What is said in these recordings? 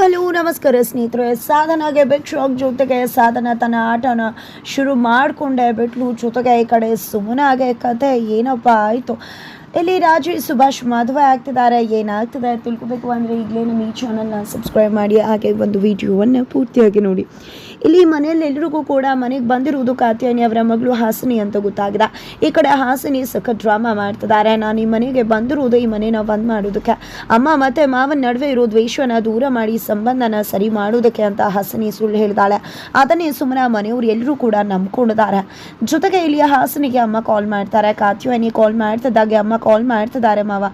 Hello ನಮಸ್ಕಾರ ಸ್ನೇಹಿತರೆ. ಸಾಧನಾಗೆ big shock ಜೊತೆಗೆ ಸಾಧನ ತನ್ನ ಆಟನ ಶುರು ಮಾಡಿಕೊಂಡೆ. ಬಿಟ್ಲು ಜೊತೆಗೆ ಈ ಕಡೆ ಸುಮ್ಮನಾಗೆ ಕತೆ ಏನಪ್ಪ ಆಯಿತು? ಇಲ್ಲಿ ರಾಜು, ಸುಭಾಷ್ ಮದುವೆ ಆಗ್ತಿದ್ದಾರೆ. ಏನಾಗ್ತಿದೆ ತಿಳ್ಕೊಬೇಕು ಅಂದರೆ ಈಗಲೇ ನಮ್ಮ ಈ ಚಾನಲ್ನ ಸಬ್ಸ್ಕ್ರೈಬ್ ಮಾಡಿ. ಹಾಗೆ ಒಂದು ವಿಡಿಯೋವನ್ನು ಪೂರ್ತಿಯಾಗಿ ನೋಡಿ. ಇಲ್ಲಿ ಮನೆಯಲ್ಲಿ ಎಲ್ರಿಗೂ ಕೂಡ ಮನೆಗೆ ಬಂದಿರುವುದು ಕಾತ್ಯಾನಿ ಅವರ ಮಗಳು ಹಾಸಿನಿ ಅಂತ ಗೊತ್ತಾಗಿದೆ. ಈ ಕಡೆ ಹಾಸಿನಿ ಸಖ ಡ್ರಾಮಾ ಮಾಡ್ತಿದ್ದಾರೆ. ನಾನು ಈ ಮನೆಗೆ ಬಂದಿರುವುದು ಈ ಮನೆನ ಬಂದ್ ಮಾಡೋದಕ್ಕೆ. ಅಮ್ಮ ಮತ್ತೆ ಮಾವನ ನಡುವೆ ಇರೋ ದ್ವೇಷನ ದೂರ ಮಾಡಿ ಸಂಬಂಧನ ಸರಿ ಮಾಡೋದಕ್ಕೆ ಅಂತ ಹಾಸಿನಿ ಸುಳ್ಳು ಹೇಳಿದಾಳೆ. ಅದನ್ನೇ ಸುಮ್ಮನೆ ಮನೆಯವರು ಎಲ್ಲರೂ ಕೂಡ ನಂಬ್ಕೊಂಡಿದ್ದಾರೆ. ಜೊತೆಗೆ ಇಲ್ಲಿ ಹಾಸನಿಗೆ ಅಮ್ಮ ಕಾಲ್ ಮಾಡ್ತಾರೆ. ಕಾತ್ಯಾನಿ ಕಾಲ್ ಮಾಡ್ತಿದ್ದಾಗೆ ಅಮ್ಮ ಕಾಲ್ ಮಾಡ್ತಿದ್ದಾರೆ ಮಾವ.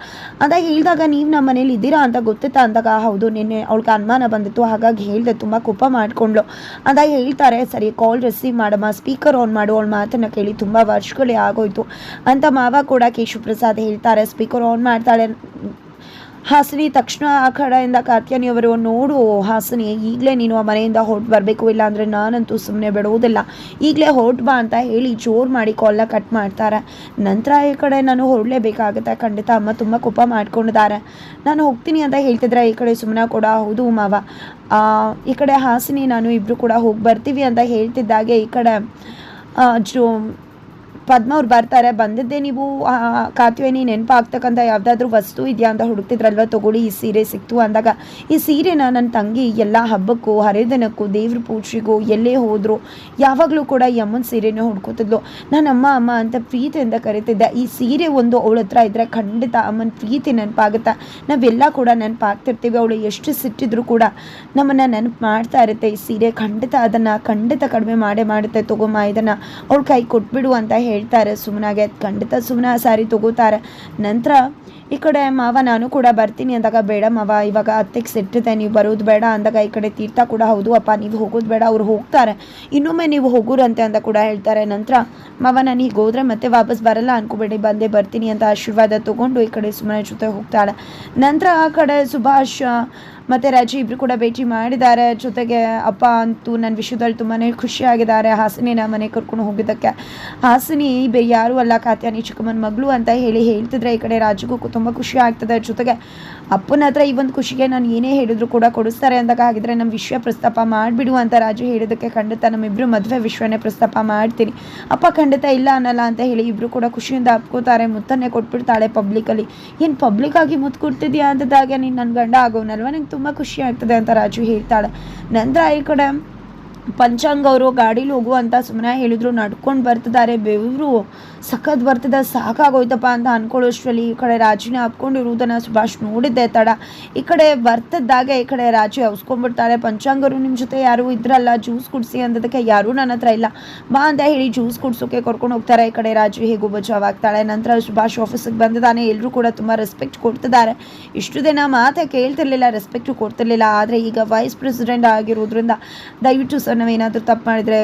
ಅಂತ ಹೇಳಿದಾಗ ನೀವು ನಮ್ಮ ಮನೇಲಿ ಇದ್ದೀರಾ ಅಂತ ಗೊತ್ತಿತ್ತ ಅಂದಾಗ, ಹೌದು, ನಿನ್ನೆ ಅವಳಿಗೆ ಅನುಮಾನ ಬಂದಿತ್ತು. ಹಾಗಾಗಿ ಹೇಳಿದೆ, ತುಂಬ ಕೋಪ ಮಾಡ್ಕೊಂಡ್ಲು ಅಂದಾಗ ಹೇಳ್ತಾರೆ, ಸರಿ ಕಾಲ್ ರಿಸೀವ್ ಮಾಡಮ್ಮ ಸ್ಪೀಕರ್ ಆನ್ ಮಾಡು, ಅವಳ ಮಾತನ್ನು ಕೇಳಿ ತುಂಬ ವರ್ಷಗಳೇ ಆಗೋಯ್ತು. ಅಂತ ಮಾವ ಕೂಡ ಕೇಶವ ಪ್ರಸಾದ್ ಹೇಳ್ತಾರೆ ಸ್ಪೀಕರ್ ಆನ್ ಮಾಡ್ತಾಳೆ. ಹಾಸಿನಿ ತಕ್ಷಣ ಆ ಕಡೆಯಿಂದ ಕಾರ್ತ್ಯಾನಿ ಅವರು ನೋಡು ಹಾಸಿನಿ, ಈಗಲೇ ನೀನು ಆ ಮನೆಯಿಂದ ಹೊರಟು ಬರಬೇಕು ಇಲ್ಲ ಅಂದರೆ ನಾನಂತೂ ಸುಮ್ಮನೆ ಬಿಡುವುದಿಲ್ಲ ಈಗಲೇ ಹೊರಟು ಬಾ ಅಂತ ಹೇಳಿ ಜೋರು ಮಾಡಿ ಕಾಲ್ನ ಕಟ್ ಮಾಡ್ತಾರೆ. ನಂತರ ಈ ಕಡೆ ನಾನು ಹೊರಡಲೇಬೇಕಾಗುತ್ತೆ. ಖಂಡಿತ ಅಮ್ಮ ತುಂಬ ಕೋಪ ಮಾಡ್ಕೊಂಡಿದ್ದಾರೆ. ನಾನು ಹೋಗ್ತೀನಿ ಅಂತ ಹೇಳ್ತಿದ್ರೆ ಈ ಕಡೆ ಸುಮ್ಮನೆ ಕೂಡ, ಹೌದು ಮಾವ. ಈ ಕಡೆ ಹಾಸಿನಿ, ನಾನು ಇಬ್ಬರು ಕೂಡ ಹೋಗಿ ಬರ್ತೀವಿ ಅಂತ ಹೇಳ್ತಿದ್ದಾಗೆ ಈ ಕಡೆ ಜೋ ಪದ್ಮ ಅವ್ರು ಬರ್ತಾರೆ, ಬಂದಿದ್ದೆ ನೀವು ಕಾತ್ವೇನಿ ನೆನಪಾಗ್ತಕ್ಕಂಥ ಯಾವುದಾದ್ರೂ ವಸ್ತು ಇದೆಯಾ ಅಂತ ಹುಡುಕ್ತಿದ್ರಲ್ವ? ತಗೊಳ್ಳಿ, ಈ ಸೀರೆ ಸಿಕ್ತು ಅಂದಾಗ. ಈ ಸೀರೆನ ನನ್ನ ತಂಗಿ ಎಲ್ಲ ಹಬ್ಬಕ್ಕೂ, ಹರಿದಿನಕ್ಕೂ, ದೇವ್ರ ಪೂಜೆಗೂ ಎಲ್ಲೇ ಹೋದ್ರು, ಯಾವಾಗಲೂ ಕೂಡ ಈ ಅಮ್ಮನ ಸೀರೆನ ಹುಡ್ಕೋತಿದ್ಲು. ನನ್ನ ಅಮ್ಮ ಅಮ್ಮ ಅಂತ ಪ್ರೀತಿಯಿಂದ ಕರಿತಿದ್ದೆ. ಈ ಸೀರೆ ಒಂದು ಅವಳ ಹತ್ರ ಇದ್ದರೆ ಖಂಡಿತ ಅಮ್ಮನ ಪ್ರೀತಿ ನೆನಪಾಗುತ್ತೆ. ನಾವೆಲ್ಲ ಕೂಡ ನೆನಪಾಗ್ತಿರ್ತೀವಿ. ಅವಳು ಎಷ್ಟು ಸಿಟ್ಟಿದ್ರು ಕೂಡ ನಮ್ಮನ್ನು ನೆನಪು ಮಾಡ್ತಾ ಇರುತ್ತೆ. ಈ ಸೀರೆ ಖಂಡಿತ ಅದನ್ನು ಖಂಡಿತ ಕಡಿಮೆ ಮಾಡೇ ಮಾಡುತ್ತೆ. ತಗೊಮ್ಮ ಇದನ್ನು. ಅವಳು ಕೈ ಕೊಟ್ಬಿಡು ಅಂತ ಹೇಳ್ತಾರೆ ಸುಮ್ಮನಾಗೆ ಖಂಡಿತ ಸುಮ್ಮನೆ ಸಾರಿ ತಗೋತಾರೆ. ನಂತರ ಈ ಕಡೆ ಮಾವ, ನಾನು ಕೂಡ ಬರ್ತೀನಿ ಅಂದಾಗ, ಬೇಡ ಮಾವ, ಇವಾಗ ಅತ್ತೆಗೆ ಸಿಟ್ಟಿದೆ, ನೀವು ಬರೋದು ಬೇಡ ಅಂದಾಗ, ಈ ಕಡೆ ತೀರ್ಥ ಕೂಡ ಹೌದು, ಅಪ್ಪ, ನೀವು ಹೋಗೋದು ಬೇಡ, ಅವ್ರು ಹೋಗ್ತಾರೆ. ಇನ್ನೊಮ್ಮೆ ನೀವು ಹೋಗುರಂತೆ ಅಂತ ಕೂಡ ಹೇಳ್ತಾರೆ. ನಂತರ, ಮಾವ, ನಾನು ಈಗ ಹೋದ್ರೆ ಮತ್ತೆ ವಾಪಸ್ ಬರಲ್ಲ ಅನ್ಕೋಬೇಡಿ, ಬಂದೇ ಬರ್ತೀನಿ ಅಂತ ಆಶೀರ್ವಾದ ತೊಗೊಂಡು ಈ ಕಡೆ ಸುಮ್ಮನೆ ಜೊತೆ ಹೋಗ್ತಾಳೆ. ನಂತರ ಆ ಕಡೆ ಸುಭಾಷ್ ಮತ್ತು ರಾಜಿ ಇಬ್ಬರು ಕೂಡ ಭೇಟಿ ಮಾಡಿದ್ದಾರೆ. ಜೊತೆಗೆ ಅಪ್ಪ ಅಂತೂ ನನ್ನ ವಿಷಯದಲ್ಲಿ ತುಂಬಾ ಖುಷಿಯಾಗಿದ್ದಾರೆ ಹಾಸಿನಿನ ಮನೆ ಕರ್ಕೊಂಡು ಹೋಗಿದ್ದಕ್ಕೆ ಹಾಸಿನಿ ಬೇರೆ ಯಾರೂ ಅಲ್ಲ, ಕಾತ್ಯಾನಿ, ಚಿಕ್ಕಮ್ಮನ ಮಗಳು ಅಂತ ಹೇಳಿ ಹೇಳ್ತಿದ್ರೆ ಈ ಕಡೆ ರಾಜಿಗೂ ತುಂಬ ಖುಷಿ ಆಗ್ತದೆ. ಜೊತೆಗೆ ಅಪ್ಪನ ಹತ್ರ ಈ ಒಂದು ಖುಷಿಗೆ ನಾನು ಏನೇ ಹೇಳಿದ್ರು ಕೂಡ ಕೊಡಿಸ್ತಾರೆ ಅಂದಾಗ ಹಾಗಿದ್ರೆ ನಮ್ಮ ವಿಷಯ ಪ್ರಸ್ತಾಪ ಮಾಡಿಬಿಡು ಅಂತ ರಾಜು ಹೇಳಿದ್ದಕ್ಕೆ ಖಂಡಿತ ನಮ್ಮಿಬ್ಬರು ಮದುವೆ ವಿಶ್ವನೇ ಪ್ರಸ್ತಾಪ ಮಾಡ್ತೀನಿ ಅಪ್ಪ ಖಂಡಿತ ಇಲ್ಲ ಅನ್ನಲ್ಲ ಅಂತ ಹೇಳಿ ಇಬ್ಬರು ಕೂಡ ಖುಷಿಯಿಂದ ಅಪ್ಕೋತಾರೆ. ಮುತ್ತನ್ನೇ ಕೊಟ್ಬಿಡ್ತಾಳೆ ಪಬ್ಲಿಕಲ್ಲಿ. ಏನು ಪಬ್ಲಿಕ್ ಆಗಿ ಮುತ್ತು ಕೊಡ್ತಿದ್ಯಾ ಅಂತದಾಗೆ ನೀನು ನನ್ನ ಗಂಡ ಆಗೋನಲ್ವ? ನಂಗೆ ತುಂಬ ಖುಷಿ ಆಗ್ತದೆ ಅಂತ ರಾಜು ಹೇಳ್ತಾಳೆ. ನಂತರ ಈ ಕಡೆ ಪಂಚಾಂಗ್ ಅವರು ಗಾಡೀಲಿ ಹೋಗು ಅಂತ ಸುಮ್ಮನೆ ಹೇಳಿದ್ರು, ನಡ್ಕೊಂಡು ಬರ್ತಿದ್ದಾರೆ, ಬೆವರು ಸಖತ್ ಬರ್ತದ, ಸಾಕಾಗೋಯ್ತಪ್ಪ ಅಂತ ಅನ್ಕೊಳ್ಳೋಷ್ಟ್ರಲ್ಲಿ ಈ ಕಡೆ ರಾಜಿನ ಹಾಕ್ಕೊಂಡಿರುವುದನ್ನು ಸುಭಾಷ್ ನೋಡಿದ್ದೆ ತಡ. ಈ ಕಡೆ ಬರ್ತಿದ್ದಾಗೆ ಈ ಕಡೆ ರಾಜು ಹೌಸ್ಕೊಂಡ್ಬಿಡ್ತಾಳೆ ಪಂಚಾಂಗರು ನಿಮ್ಮ ಜೊತೆ ಯಾರು ಇದ್ರಲ್ಲ, ಜ್ಯೂಸ್ ಕುಡಿಸಿ ಅಂದದಕ್ಕೆ ಯಾರೂ ನನ್ನ ಹತ್ರ ಇಲ್ಲ. ಬಾ ಅಂತ ಹೇಳಿ ಜ್ಯೂಸ್ ಕುಡ್ಸೋಕೆ ಕರ್ಕೊಂಡು ಹೋಗ್ತಾರೆ. ಈ ಕಡೆ ರಾಜು ಹೇಗೂ ಬಚಾವಾಗ್ತಾಳೆ. ನಂತರ ಸುಭಾಷ್ ಆಫೀಸಿಗೆ ಬಂದಿದ್ದಾನೆ. ಎಲ್ಲರೂ ಕೂಡ ತುಂಬ ರೆಸ್ಪೆಕ್ಟ್ ಕೊಡ್ತಿದ್ದಾರೆ. ಇಷ್ಟು ದಿನ ಮಾತೇ ಕೇಳ್ತಿರ್ಲಿಲ್ಲ ರೆಸ್ಪೆಕ್ಟು ಕೊಡ್ತಿರ್ಲಿಲ್ಲ. ಆದರೆ ಈಗ ವೈಸ್ ಪ್ರೆಸಿಡೆಂಟ್ ಆಗಿರೋದ್ರಿಂದ ದಯವಿಟ್ಟು ನಾವೇನಾದರೂ ತಪ್ಪು ಮಾಡಿದರೆ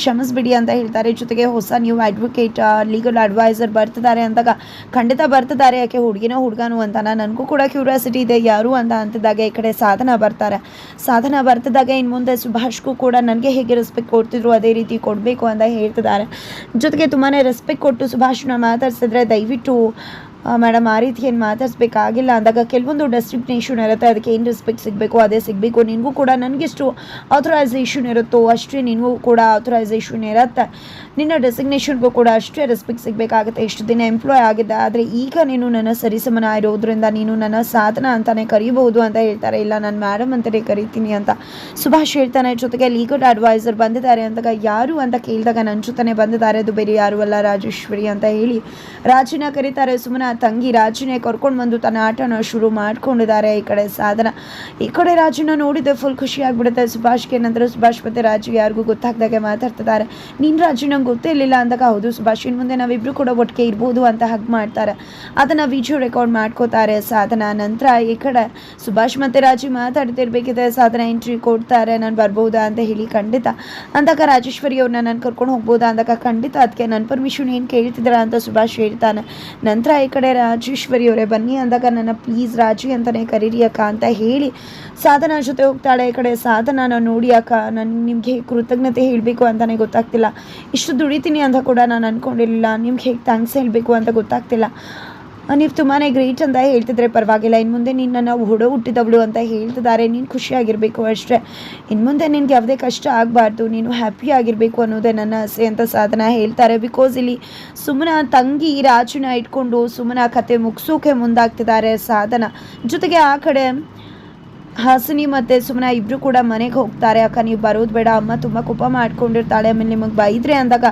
ಕ್ಷಮಿಸ್ಬಿಡಿ ಅಂತ ಹೇಳ್ತಾರೆ. ಜೊತೆಗೆ ಹೊಸ ನ್ಯೂ ಅಡ್ವೊಕೇಟ್ ಲೀಗಲ್ ಅಡ್ವೈಸರ್ ಬರ್ತಿದ್ದಾರೆ ಅಂದಾಗ ಖಂಡಿತ ಬರ್ತಿದ್ದಾರೆ. ಯಾಕೆ ಹುಡುಗಿನೋ ಹುಡುಗನು ಅಂತ ನನಗೂ ಕೂಡ ಕ್ಯೂರಿಯಾಸಿಟಿ ಇದೆ. ಯಾರು ಅಂತ ಅಂತಿದ್ದಾಗ ಈ ಕಡೆ ಸಾಧನ ಬರ್ತಾರೆ. ಸಾಧನ ಬರ್ತಿದ್ದಾಗ ಇನ್ನು ಮುಂದೆ ಸುಭಾಷ್ಗೂ ಕೂಡ ನನಗೆ ಹೇಗೆ ರೆಸ್ಪೆಕ್ಟ್ ಕೊಡ್ತಿದ್ರು ಅದೇ ರೀತಿ ಕೊಡಬೇಕು ಅಂತ ಹೇಳ್ತಿದ್ದಾರೆ. ಜೊತೆಗೆ ತುಂಬಾ ರೆಸ್ಪೆಕ್ಟ್ ಕೊಟ್ಟು ಸುಭಾಷ್ನ ಮಾತಾಡ್ಸಿದ್ರೆ ದಯವಿಟ್ಟು ಮೇಡಮ್ ಆ ರೀತಿ ಏನು ಮಾತಾಡಿಸ್ಬೇಕಾಗಿಲ್ಲ. ಅಂದಾಗ ಕೆಲವೊಂದು ಡೆಸ್ಟಿನೇಷನ್ ಇರುತ್ತೆ ಅದಕ್ಕೆ ಏನು ರೆಸ್ಪೆಕ್ಟ್ ಸಿಗಬೇಕು? ಅದೇ ಸಿಗಬೇಕು. ನಿನಗೂ ಕೂಡ ನನಗೆಷ್ಟು ಆಥರೈಸೇಷನ್ ಇರುತ್ತೋ ಅಷ್ಟೇ ನಿನಗೂ ಕೂಡ ಆಥರೈಸೇಷನ್ ಇರುತ್ತೆ. ನಿನ್ನ ಡೆಸಿಗ್ನೇಷನ್ಗೂ ಕೂಡ ಅಷ್ಟೇ ರೆಸ್ಪೆಕ್ಟ್ ಸಿಗಬೇಕಾಗುತ್ತೆ. ಇಷ್ಟು ದಿನ ಎಂಪ್ಲಾಯ್ ಆಗಿದ್ದ. ಆದರೆ ಈಗ ನೀನು ನನ್ನ ಸರಿಸಮನ ಇರೋದ್ರಿಂದ ನೀನು ನನ್ನ ಸಾಧನ ಅಂತಲೇ ಕರಿಬಹುದು ಅಂತ ಹೇಳ್ತಾರೆ. ಇಲ್ಲ, ನಾನು ಮೇಡಮ್ ಅಂತಲೇ ಕರಿತೀನಿ ಅಂತ ಸುಭಾಷ್ ಹೇಳ್ತಾನೆ. ಜೊತೆಗೆ ಲೀಗಲ್ ಅಡ್ವೈಸರ್ ಬಂದಿದ್ದಾರೆ ಅಂದಾಗ ಯಾರು ಅಂತ ಕೇಳಿದಾಗ ನನ್ನ ಜೊತೆ ಬಂದಿದ್ದಾರೆ. ಅದು ಬೇರೆ ಯಾರು ಅಲ್ಲ, ರಾಜೇಶ್ವರಿ ಅಂತ ಹೇಳಿ ರಾಜಿನ ಕರೀತಾರೆ ಸುಮ್ಮನೆ ತಂಗಿ ರಾಜುನೇ ಕರ್ಕೊಂಡು ಬಂದು ತನ್ನ ಆಟನ ಶುರು ಮಾಡ್ಕೊಂಡಿದ್ದಾರೆ. ಈ ಕಡೆ ಸಾಧನ, ಈ ಕಡೆ ರಾಜುನ ನೋಡಿದ್ರೆ ಫುಲ್ ಖುಷಿ ಆಗ್ಬಿಡುತ್ತೆ ಸುಭಾಷ್ಗೆ ನಂತರ ಸುಭಾಷ್ ಮತ್ತೆ ರಾಜು ಯಾರಿಗೂ ಗೊತ್ತಾಗ್ದಾಗೆ ಮಾತಾಡ್ತಿದ್ದಾರೆ. ನಿನ್ ರಾಜು ನಂಗೆ ಗೊತ್ತೇ ಇರಲಿಲ್ಲ ಅಂದಾಗ, ಹೌದು ಸುಭಾಷ್ ಇನ್ನು ಮುಂದೆ ನಾವಿಬ್ರು ಕೂಡ ಒಟ್ಟಿಗೆ ಇರ್ಬೋದು ಅಂತ ಹಗ್ ಮಾಡ್ತಾರೆ. ಅದನ್ನು ವಿಡಿಯೋ ರೆಕಾರ್ಡ್ ಮಾಡ್ಕೋತಾರೆ ಸಾಧನ. ನಂತರ ಈ ಕಡೆ ಸುಭಾಷ್ ಮತ್ತೆ ರಾಜು ಮಾತಾಡ್ತಿರ್ಬೇಕಿದೆ ಸಾಧನ ಎಂಟ್ರಿ ಕೊಡ್ತಾರೆ. ನಾನು ಬರ್ಬೋದಾ ಅಂತ ಹೇಳಿ ಖಂಡಿತ ಅಂದಾಗ ರಾಜೇಶ್ವರಿ ಅವ್ರನ್ನ ನಾನು ಕರ್ಕೊಂಡು ಹೋಗ್ಬೋದಾ ಅಂದಾಗ ಖಂಡಿತ ಅದಕ್ಕೆ ನನ್ನ ಪರ್ಮಿಷನ್ ಏನು ಕೇಳ್ತಿದ್ರ ಅಂತ ಸುಭಾಷ್ ಹೇಳ್ತಾನೆ. ನಂತರ ಈ ಕಡೆ ರಾಜೇಶ್ವರಿ ಅವರೇ ಬನ್ನಿ ಅಂದಾಗ ನನ್ನ ಪ್ಲೀಸ್ ರಾಜಿ ಅಂತಲೇ ಕರೀರಿ ಅಕ್ಕ ಅಂತ ಹೇಳಿ ಸಾಧನ ಜೊತೆ ಹೋಗ್ತಾಳೆ, ಈ ಕಡೆ ಸಾಧನ ನೋಡಿ ಅಕ್ಕ ನಾನು ನಿಮಗೆ ಕೃತಜ್ಞತೆ ಹೇಳಬೇಕು ಅಂತಲೇ ಗೊತ್ತಾಗ್ತಿಲ್ಲ. ಇಷ್ಟು ದುಡಿತೀನಿ ಅಂತ ಕೂಡ ನಾನು ಅಂದ್ಕೊಂಡಿರಲಿಲ್ಲ ನಿಮ್ಗೆ ಹೇಗೆ ಥ್ಯಾಂಕ್ಸ್ ಹೇಳಬೇಕು ಅಂತ ಗೊತ್ತಾಗ್ತಿಲ್ಲ. ನೀವು ತುಂಬಾ ಗ್ರೇಟ್ ಅಂತ ಹೇಳ್ತಿದ್ರೆ ಪರವಾಗಿಲ್ಲ. ಇನ್ನು ಮುಂದೆ ನಿನ್ನ ನಾವು ಹೊಡ ಹುಟ್ಟಿದವಳು ಅಂತ ಹೇಳ್ತಿದ್ದಾರೆ ನೀನು ಖುಷಿಯಾಗಿರಬೇಕು ಅಷ್ಟೇ. ಇನ್ನು ಮುಂದೆ ನಿನಗೆ ಯಾವುದೇ ಕಷ್ಟ ಆಗಬಾರ್ದು. ನೀನು ಹ್ಯಾಪಿ ಆಗಿರಬೇಕು ಅನ್ನೋದೇ ನನ್ನ ಆಸೆ ಅಂತ ಸಾಧನ ಹೇಳ್ತಾರೆ. ಬಿಕಾಸ್ ಇಲ್ಲಿ ಸುಮ್ಮನ ತಂಗಿ ರಾಜುನ ಇಟ್ಕೊಂಡು ಸುಮ್ಮನ ಕತೆ ಮುಗಿಸೋಕೆ ಮುಂದಾಗ್ತಿದ್ದಾರೆ ಸಾಧನ. ಜೊತೆಗೆ ಆ ಕಡೆ ಹಾಸಿನಿ ಮತ್ತು ಸುಮ್ಮನೆ ಇಬ್ಬರು ಕೂಡ ಮನೆಗೆ ಹೋಗ್ತಾರೆ. ಅಕ್ಕ, ನೀವು ಬರೋದು ಬೇಡ. ಅಮ್ಮ ತುಂಬ ಕೋಪ ಮಾಡ್ಕೊಂಡಿರ್ತಾಳೆ. ಆಮೇಲೆ ನಿಮಗೆ ಬೈದ್ರೆ ಅಂದಾಗ,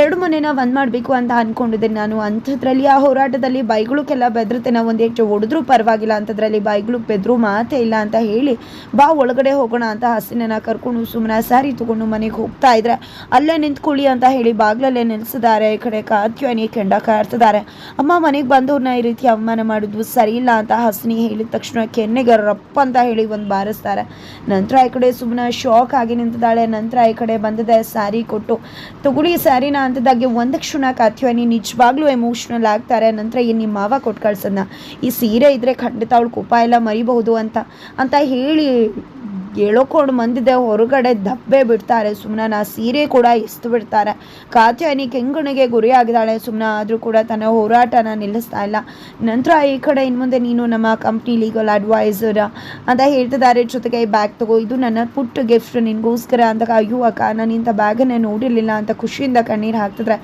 ಎರಡು ಮನೆನ ಒಂದು ಮಾಡಬೇಕು ಅಂತ ಅಂದ್ಕೊಂಡಿದ್ದೆ ನಾನು. ಅಂಥದ್ರಲ್ಲಿ, ಆ ಹೋರಾಟದಲ್ಲಿ ಬೈಗಳಕ್ಕೆಲ್ಲ ಬೆದರುತ್ತೆ. ನಾವು ಒಂದು ಹೆಚ್ಚು ಹೊಡೆದ್ರೂ ಪರವಾಗಿಲ್ಲ. ಅಂಥದ್ರಲ್ಲಿ ಬೈಗಳಿಗೆ ಬೆದ್ರು ಮಾತೇ ಇಲ್ಲ ಅಂತ ಹೇಳಿ, ಬಾ, ಒಳಗಡೆ ಹೋಗೋಣ ಅಂತ ಹಸಿನನ್ನ ಕರ್ಕೊಂಡು ಸುಮ್ಮನೆ ಸ್ಯಾರಿ ತೊಗೊಂಡು ಮನೆಗೆ ಹೋಗ್ತಾ ಇದ್ರೆ, ಅಲ್ಲೇ ನಿಂತ್ಕೊಳ್ಳಿ ಅಂತ ಹೇಳಿ ಬಾಗ್ಲಲ್ಲೇ ನಿಲ್ಸಿದ್ದಾರೆ. ಈ ಕಡೆ ಕಾತ್ಯಾನಿ ಕೆಂಡ ಕಾಡ್ತಿದ್ದಾರೆ ಅಮ್ಮ ಮನೆಗೆ ಬಂದವ್ರನ್ನ ಈ ರೀತಿ ಅವಮಾನ ಮಾಡಿದ್ವು ಸರಿ ಇಲ್ಲ ಅಂತ ಹಸಿನಿ ಹೇಳಿದ ತಕ್ಷಣ ಕೆನ್ನೆಗೆ ರಪ್ಪ ಅಂತ ಹೇಳಿ ಒಂದು ಬಾರಿಸ್ತಾರೆ. ನಂತರ ಈ ಕಡೆ ಸುಮ್ಮನೆ ಶಾಕ್ ಆಗಿ ನಿಂತಿದ್ದಾಳೆ. ನಂತರ ಈ ಕಡೆ ಬಂದಿದೆ ಸ್ಯಾರಿ ಕೊಟ್ಟು. ತಗೊಳ್ಳಿ ಸ್ಯಾರಿನ ಅಂತದಾಗೆ ಒಂದು ಕ್ಷಣ ಕಾತ್ಯಾನಿ ನಿಜವಾಗ್ಲೂ ಎಮೋಷ್ನಲ್ ಆಗ್ತಾರೆ. ನಂತರ ಏನು ನಿಮ್ಮ ಮಾವ ಕೊಟ್ಟು ಕಳ್ಸೋದನ್ನ ಈ ಸೀರೆ ಇದ್ರೆ ಖಂಡಿತ ಅವಳು ಕೋಪ ಎಲ್ಲ ಮರಿಬಹುದು ಅಂತ. ಅಂತ ಹೇಳಿ ಎಳ್ಕೊಂಡು ಬಂದಿದೆ ಹೊರಗಡೆ ದಬ್ಬೆ ಬಿಡ್ತಾರೆ. ಸುಮ್ಮನೆ ನಾ ಸೀರೆ ಕೂಡ ಎಸ್ದು ಬಿಡ್ತಾರೆ. ಕಾತ್ಯಾನಿ ಕೆಂಗಣಿಗೆ ಗುರಿಯಾಗಿದ್ದಾಳೆ ಸುಮ್ಮನೆ ಆದರೂ ಕೂಡ ತನ್ನ ಹೋರಾಟನ ನಿಲ್ಲಿಸ್ತಾ ಇಲ್ಲ. ನಂತರ ಈ ಕಡೆ ಇನ್ನು ಮುಂದೆ ನೀನು ನಮ್ಮ ಕಂಪ್ನಿ ಲೀಗಲ್ ಅಡ್ವೈಸರ್ ಅಂತ ಹೇಳ್ತಿದ್ದಾರೆ. ಜೊತೆಗೆ ಈ ಬ್ಯಾಗ್ ತಗೋ, ಇದು ನನ್ನ ಪುಟ್ಟ ಗಿಫ್ಟ್ ನಿನಗೋಸ್ಕರ ಅಂತ ಅಯ್ಯೋ ಅಕ್ಕ ನಾನು ಇಂಥ ಬ್ಯಾಗನ್ನೇ ನೋಡಿರಲಿಲ್ಲ ಅಂತ ಖುಷಿಯಿಂದ ಕಣ್ಣೀರು ಹಾಕ್ತಿದ್ರೆ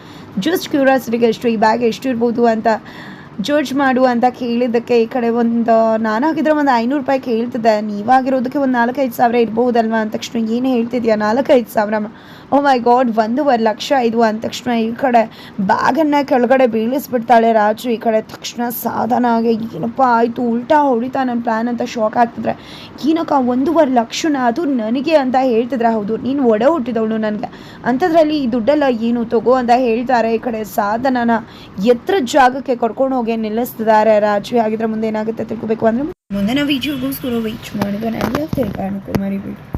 ಜಸ್ಟ್ ಕ್ಯೂರಿಯಾಸಿಟಿಗೆ ಎಷ್ಟು ಈ ಬ್ಯಾಗ್ ಎಷ್ಟಿರ್ಬೋದು? ಅಂತ ಜಡ್ಜ್ ಮಾಡು ಅಂತ ಕೇಳಿದ್ದಕ್ಕೆ ಈ ಕಡೆ ಒಂದು ನಾನು ಹಾಕಿದ್ರೆ ಒಂದು ಐನೂರು ರೂಪಾಯಿ ಕೇಳ್ತಿದ್ದೆ. ನೀವಾಗಿರೋದಕ್ಕೆ ಒಂದು ನಾಲ್ಕೈದು ಸಾವಿರ ಇರ್ಬೋದಲ್ವಾ ಅಂದ ತಕ್ಷಣ ಏನು ಹೇಳ್ತಿದ್ಯಾ? ನಾಲ್ಕೈದು ಸಾವಿರ ಓ ಮೈ ಗಾಡ್ ಒಂದೂವರೆ ಲಕ್ಷ ಇದು ಅಂದ ತಕ್ಷಣ ಈ ಕಡೆ ಬ್ಯಾಗನ್ನು ಕೆಳಗಡೆ ಬೀಳಿಸ್ಬಿಡ್ತಾಳೆ ರಾಜು. ಈ ಕಡೆ ತಕ್ಷಣ ಸಾಧನ ಆಗಿ, ಏನಪ್ಪ ಆಯಿತು, ಉಲ್ಟಾ ಹೊಡಿತಾ ನನ್ನ ಪ್ಲ್ಯಾನ್ ಅಂತ ಶಾಕ್ ಆಗ್ತಿದ್ರೆ. ಏನಕ್ಕ ಒಂದೂವರೆ ಲಕ್ಷನ ಅದು ನನಗೆ ಅಂತ ಹೇಳ್ತಿದ್ರೆ? ಹೌದು, ನೀನು ಒಡೆ ಹುಟ್ಟಿದವಳು ನನಗೆ. ಅಂಥದ್ರಲ್ಲಿ ಈ ದುಡ್ಡೆಲ್ಲ ಏನು ತಗೋ ಅಂತ ಹೇಳ್ತಾರೆ ಈ ಕಡೆ ಸಾಧನನ. ಎತ್ತರ ಜಾಗಕ್ಕೆ ಕರ್ಕೊಂಡು ನಿಲ್ಲಿಸ್ತಿದ್ದಾರೆ. ರಾಜು ಆಗಿದ್ರೆ ಮುಂದೆ ಏನಾಗುತ್ತೆ ತಿಳ್ಕೊಬೇಕು ಅಂದ್ರೆ ಅಂದರೆ ನಾವು ವಿಡಿಯೋಗೋಸ್ಕರ ವೀಚ್ ಮಾಡಿದ್ರೆ ನನಗೆ ತಿಳ್ಕೊಂಡು ಮರಿಬೇಡಿ